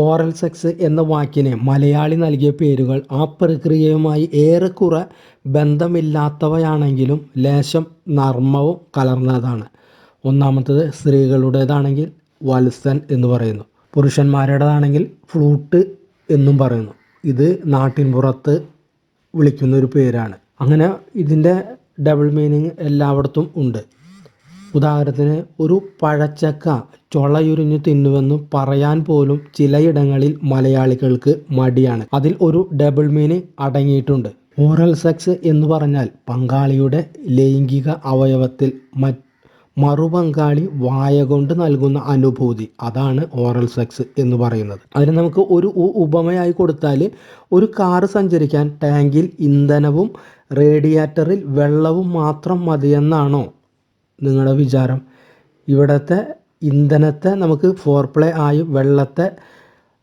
Oral sex എന്ന വാക്കിന് മലയാളി നൽകിയ പേരുകൾ ആ പ്രക്രിയയുമായി ഏറെക്കുറെ ബന്ധമില്ലാത്തവയാണെങ്കിലും ലേശം നർമ്മവും കലർന്നതാണ്. ഒന്നാമത്തത് സ്ത്രീകളുടേതാണെങ്കിൽ വത്സൻ എന്ന് പറയുന്നു. പുരുഷന്മാരുടേതാണെങ്കിൽ ഫ്ലൂട്ട് എന്നും പറയുന്നു. ഇത് നാട്ടിൻപുറത്ത് വിളിക്കുന്ന ഒരു പേരാണ്. അങ്ങനെ ഇതിന്റെ ഡബിൾ മീനിങ് എല്ലായിടത്തും ഉണ്ട്. ഉദാഹരണത്തിന് ഒരു പഴച്ചക്ക ചൊളയുരിഞ്ഞു തിന്നുവെന്ന് പറയാൻ പോലും ചിലയിടങ്ങളിൽ മലയാളികൾക്ക് മടിയാണ്. അതിൽ ഒരു ഡബിൾ മീനിങ് അടങ്ങിയിട്ടുണ്ട്. ഓറൽ സെക്സ് എന്ന് പറഞ്ഞാൽ പങ്കാളിയുടെ ലൈംഗിക അവയവത്തിൽ മ മറുപങ്കാളി വായ കൊണ്ട് നൽകുന്ന അനുഭൂതി. അതാണ് ഓറൽ സെക്സ് എന്ന് പറയുന്നത്. അതിന് നമുക്ക് ഒരു ഉപമയായി കൊടുത്താൽ ഒരു കാറ് സഞ്ചരിക്കാൻ ടാങ്കിൽ ഇന്ധനവും റേഡിയേറ്ററിൽ വെള്ളവും മാത്രം മതിയെന്നാണോ നിങ്ങളുടെ വിചാരം? ഇവിടുത്തെ ഇന്ധനത്തെ നമുക്ക് ഫോർ പ്ലേ ആയും വെള്ളത്തെ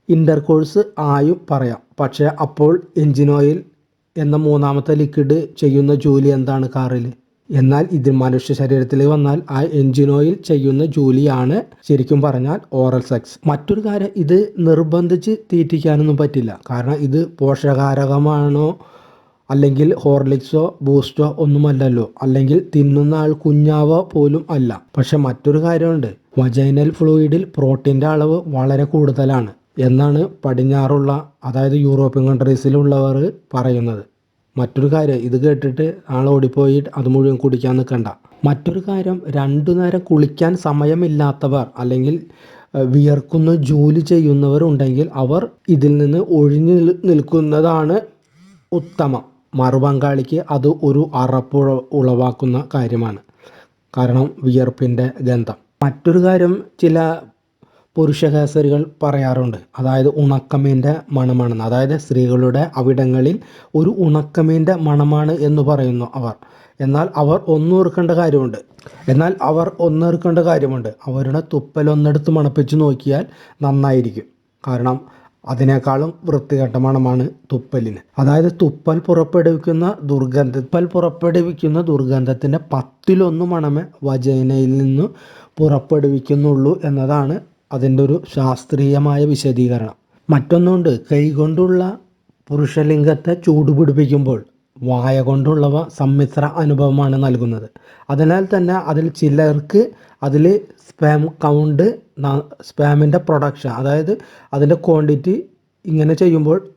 ഇന്റർകോഴ്സ് ആയും പറയാം. പക്ഷേ അപ്പോൾ എൻജിൻ ഓയിൽ എന്ന മൂന്നാമത്തെ ലിക്വിഡ് ചെയ്യുന്ന ജോലി എന്താണ് കാറിൽ എന്നാൽ ഇത് മനുഷ്യ ശരീരത്തിൽ വന്നാൽ ആ എൻജിൻ ഓയിൽ ചെയ്യുന്ന ജോലിയാണ് ശരിക്കും പറഞ്ഞാൽ ഓറൽ സെക്സ്. മറ്റൊരു കാര്യം ഇത് നിർബന്ധിച്ച് തീറ്റിക്കാനൊന്നും പറ്റില്ല. കാരണം ഇത് പോഷകാരകമാണോ അല്ലെങ്കിൽ ഹോർലിക്സോ ബൂസ്റ്റോ ഒന്നുമല്ലല്ലോ. അല്ലെങ്കിൽ തിന്നുന്ന ആൾ കുഞ്ഞാവോ പോലും അല്ല. പക്ഷെ മറ്റൊരു കാര്യമുണ്ട്. വജൈനൽ ഫ്ലൂയിഡിൽ പ്രോട്ടീന്റെ അളവ് വളരെ കൂടുതലാണ് എന്നാണ് പടിഞ്ഞാറുള്ള അതായത് യൂറോപ്യൻ കൺട്രീസിലുള്ളവർ പറയുന്നത്. മറ്റൊരു കാര്യം ഇത് കേട്ടിട്ട് ആൾ ഓടിപ്പോയി അത് മുഴുവൻ കുടിക്കാൻ നിൽക്കണ്ട മറ്റൊരു കാര്യം രണ്ടു നേരം കുളിക്കാൻ സമയമില്ലാത്തവർ അല്ലെങ്കിൽ വിയർക്കുന്ന ജോലി ചെയ്യുന്നവരുണ്ടെങ്കിൽ അവർ ഇതിൽ നിന്ന് ഒഴിഞ്ഞു നിൽക്കുന്നതാണ് ഉത്തമം. മറുപങ്കാളിക്ക് അത് ഒരു അറപ്പ് ഉളവാക്കുന്ന കാര്യമാണ്. കാരണം വിയർപ്പിന്റെ ഗന്ധം. മറ്റൊരു കാര്യം ചില പുരുഷകേസരികൾ പറയാറുണ്ട്. അതായത് ഉണക്കമീന്റെ മണമാണെന്ന്. അതായത് സ്ത്രീകളുടെ അവിടങ്ങളിൽ ഒരു ഉണക്കമീന്റെ മണമാണ് എന്ന് പറയുന്നു അവർ. എന്നാൽ അവർ ഒന്നോർക്കേണ്ട കാര്യമുണ്ട്. എന്നാൽ അവർ ഒന്നോർക്കേണ്ട കാര്യമുണ്ട്. അവരുടെ തുപ്പലൊന്നെടുത്ത് മണപ്പിച്ച് നോക്കിയാൽ നന്നായിരിക്കും. കാരണം അതിനേക്കാളും വൃത്തികെട്ട മണമാണ് തുപ്പലിന്. അതായത് തുപ്പൽ പുറപ്പെടുവിക്കുന്ന ദുർഗന്ധ തുപ്പൽ പുറപ്പെടുവിക്കുന്ന ദുർഗന്ധത്തിന്റെ പത്തിലൊന്ന് മണമേ വജൈനയിൽ നിന്ന് പുറപ്പെടുവിക്കുന്നുള്ളൂ എന്നതാണ് അതിന്റെ ഒരു ശാസ്ത്രീയമായ വിശദീകരണം. മറ്റൊന്നുണ്ട് കൈകൊണ്ടുള്ള പുരുഷലിംഗത്തെ ചൂടുപിടിപ്പിക്കുമ്പോൾ വായ കൊണ്ടുള്ളവ സമ്മിശ്ര അനുഭവമാണ് നൽകുന്നത്. അതിനാൽ തന്നെ അതിൽ ചിലർക്ക് അതിൽ സ്പാം കൗണ്ട് സ്പാമിന്റെ പ്രൊഡക്ഷൻ അതായത് അതിന്റെ ക്വാണ്ടിറ്റി ഇങ്ങനെ ചെയ്യുമ്പോൾ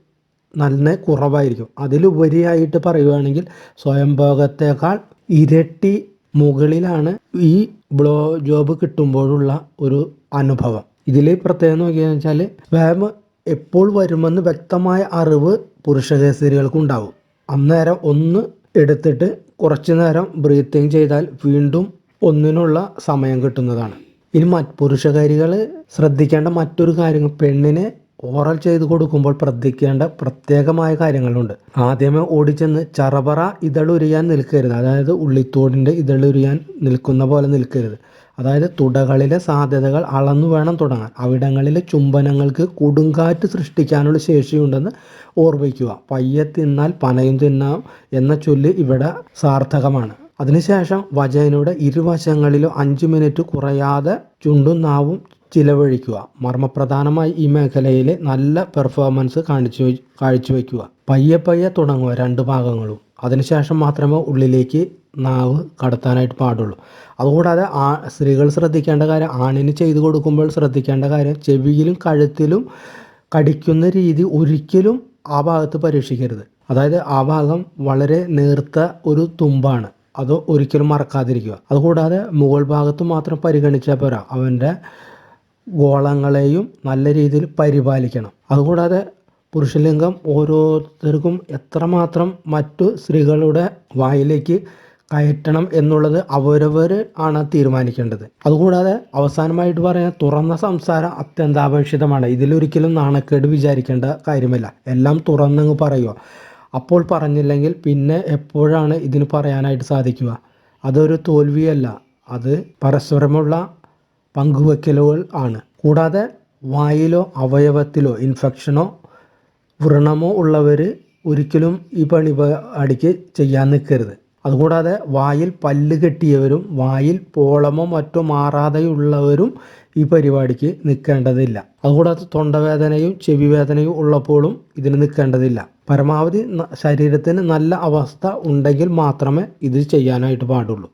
നല്ല കുറവായിരിക്കും. അതിലുപരിയായിട്ട് പറയുകയാണെങ്കിൽ സ്വയംഭോഗത്തേക്കാൾ ഇരട്ടി മുകളിലാണ് ഈ ബ്ലോ ജോബ് കിട്ടുമ്പോഴുള്ള ഒരു അനുഭവം. ഇതിൽ പ്രത്യേകം നോക്കിയെന്ന് വെച്ചാൽ വ്യായാമം എപ്പോൾ വരുമെന്ന് വ്യക്തമായ അറിവ് പുരുഷകേസരികൾക്ക് ഉണ്ടാവും അന്നേരം ഒന്ന് എടുത്തിട്ട് കുറച്ച് നേരം ബ്രീത്തിങ് ചെയ്താൽ വീണ്ടും ഒന്നിനുള്ള സമയം കിട്ടുന്നതാണ്. ഇനി മറ്റ് പുരുഷകാരികൾ ശ്രദ്ധിക്കേണ്ട മറ്റൊരു കാര്യം പെണ്ണിനെ ഓറൽ ചെയ്ത് കൊടുക്കുമ്പോൾ ശ്രദ്ധിക്കേണ്ട പ്രത്യേകമായ കാര്യങ്ങളുണ്ട്. ആദ്യമേ ഓടിച്ചെന്ന് ചറപറ ഇതളുരിയാൻ നിൽക്കരുത്. അതായത് ഉള്ളിത്തോടിന്റെ ഇതളുരിയാൻ നിൽക്കുന്ന പോലെ നിൽക്കരുത്. അതായത് തുടകളിലെ സാധ്യതകൾ അളന്നു വേണം തുടങ്ങാൻ. അവിടങ്ങളിലെ ചുംബനങ്ങൾക്ക് കൊടുങ്കാറ്റ് സൃഷ്ടിക്കാനുള്ള ശേഷിയുണ്ടെന്ന് ഓർമ്മിക്കുക. പയ്യെ തിന്നാൽ പനയും തിന്നാം എന്ന ചൊല്ല് ഇവിടെ സാർത്ഥകമാണ്. അതിനുശേഷം വചനയുടെ ഇരുവശങ്ങളിലും അഞ്ച് മിനിറ്റ് കുറയാതെ ചുണ്ടും നാവും ചിലവഴിക്കുക. മർമ്മപ്രധാനമായി ഈ മേഖലയിൽ നല്ല പെർഫോമൻസ് കാണിച്ചു കാഴ്ചവെക്കുക. പയ്യെ പയ്യെ തുടങ്ങുക രണ്ട് ഭാഗങ്ങളും. അതിനുശേഷം മാത്രമേ ഉള്ളിലേക്ക് നാവ് കടത്താനായിട്ട് പാടുള്ളൂ. അതുകൂടാതെ ആ സ്ത്രീകൾ ശ്രദ്ധിക്കേണ്ട കാര്യം ആണിന് ചെയ്തു കൊടുക്കുമ്പോൾ ശ്രദ്ധിക്കേണ്ട കാര്യം ചെവിയിലും കഴുത്തിലും കടിക്കുന്ന രീതി ഒരിക്കലും ആ ഭാഗത്ത് പരീക്ഷിക്കരുത്. അതായത് ആ ഭാഗം വളരെ നേർത്ത ഒരു തുമ്പാണ്. അത് ഒരിക്കലും മറക്കാതിരിക്കുക. അതുകൂടാതെ മുകൾ ഭാഗത്ത് മാത്രം പരിഗണിച്ചാൽ പോരാ. അവന്റെ ഗോളങ്ങളെയും നല്ല രീതിയിൽ പരിപാലിക്കണം. അതുകൂടാതെ പുരുഷലിംഗം ഓരോരുത്തർക്കും എത്രമാത്രം മറ്റു സ്ത്രീകളുടെ വായിലേക്ക് കയറ്റണം എന്നുള്ളത് അവരവർ ആണ് തീരുമാനിക്കേണ്ടത്. അതുകൂടാതെ അവസാനമായിട്ട് പറയാൻ തുറന്ന സംസാരം അത്യന്താപേക്ഷിതമാണ്. ഇതിലൊരിക്കലും നാണക്കേട് വിചാരിക്കേണ്ട കാര്യമല്ല. എല്ലാം തുറന്നങ്ങ് പറയുക അപ്പോൾ പറഞ്ഞില്ലെങ്കിൽ പിന്നെ എപ്പോഴാണ് ഇതിന് പറയാനായിട്ട് സാധിക്കുക? അതൊരു തോൽവിയല്ല. അത് പരസ്പരമുള്ള പങ്കുവെക്കലുകൾ ആണ്. കൂടാതെ വായിലോ അവയവത്തിലോ ഇൻഫെക്ഷനോ വ്രണമോ ഉള്ളവർ ഒരിക്കലും ഈ പണി അടിക്ക് ചെയ്യാൻ നിൽക്കരുത്. അതുകൂടാതെ വായിൽ പല്ല് കെട്ടിയവരും വായിൽ പോളമോ മറ്റോ മാറാതെയുള്ളവരും ഈ പരിപാടിക്ക് നിൽക്കേണ്ടതില്ല. അതുകൂടാതെ തൊണ്ടവേദനയും ചെവി വേദനയും ഉള്ളപ്പോഴും ഇതിന് നിൽക്കേണ്ടതില്ല. പരമാവധി ശരീരത്തിന് നല്ല അവസ്ഥ ഉണ്ടെങ്കിൽ മാത്രമേ ഇത് ചെയ്യാനായിട്ട് പാടുള്ളൂ.